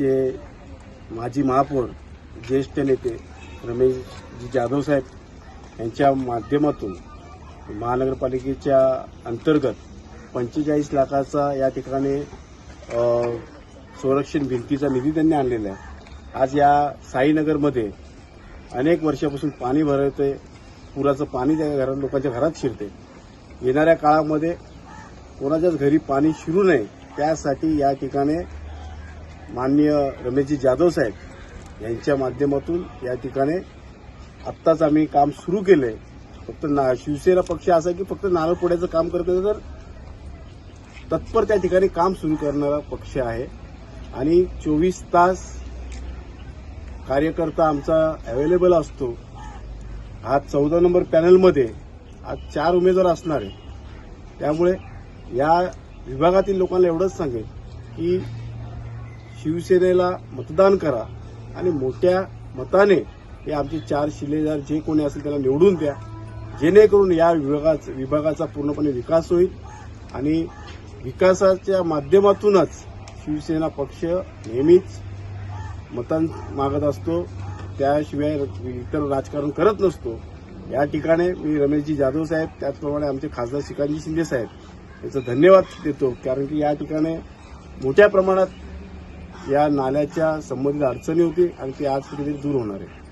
आमचे माजी महापौर ज्येष्ठ नेते रमेशजी जाधव साहेब यांच्या माध्यमातून महानगरपालिकेच्या अंतर्गत पंचेचाळीस लाखाचा या ठिकाणी संरक्षण भिंतीचा निधी त्यांनी आणलेला आहे. आज या साईनगरमध्ये अनेक वर्षापासून पाणी भरते पुराचं पाणी त्या घरात लोकांच्या घरात शिरते येणाऱ्या काळामध्ये कोणाच्याच घरी पाणी शिरू नये त्यासाठी या ठिकाणी माननीय रमेशजी जाधव साहेब यांच्या माध्यमातून या ठिकाणी आत्ताच आम्ही काम सुरू केले. फक्त ना शिवसेना पक्ष असा आहे की फक्त नारळ फोड्याचं काम करत तर तत्पर त्या ठिकाणी काम सुरू करणारा पक्ष आहे. आणि चोवीस तास कार्यकर्ता आमचा अवेलेबल असतो. आज चौदा नंबर पॅनलमध्ये आज चार उमेदवार असणार आहे त्यामुळे या विभागातील लोकांना एवढंच सांगेल की शिवसेनेला मतदान करा आणि मोठ्या मताने हे आमचे चार शिलेदार जे कोणी असेल त्याला निवडून द्या. जेणेकरून या विभागाचा विभागाचा पूर्णपणे विकास होईल आणि विकासाच्या माध्यमातूनच शिवसेना पक्ष नेहमीच मतां मागत असतो. त्याशिवाय इतर राजकारण करत नसतो. या ठिकाणी मी रमेशजी जाधव साहेब त्याचप्रमाणे आमचे खासदार श्रीकांतजी शिंदे साहेब याचं धन्यवाद देतो. कारण की या ठिकाणी मोठ्या प्रमाणात या नाल्याच्या संबंधित अडचणी होती आणि ती आज कुठेतरी दूर होणार आहे.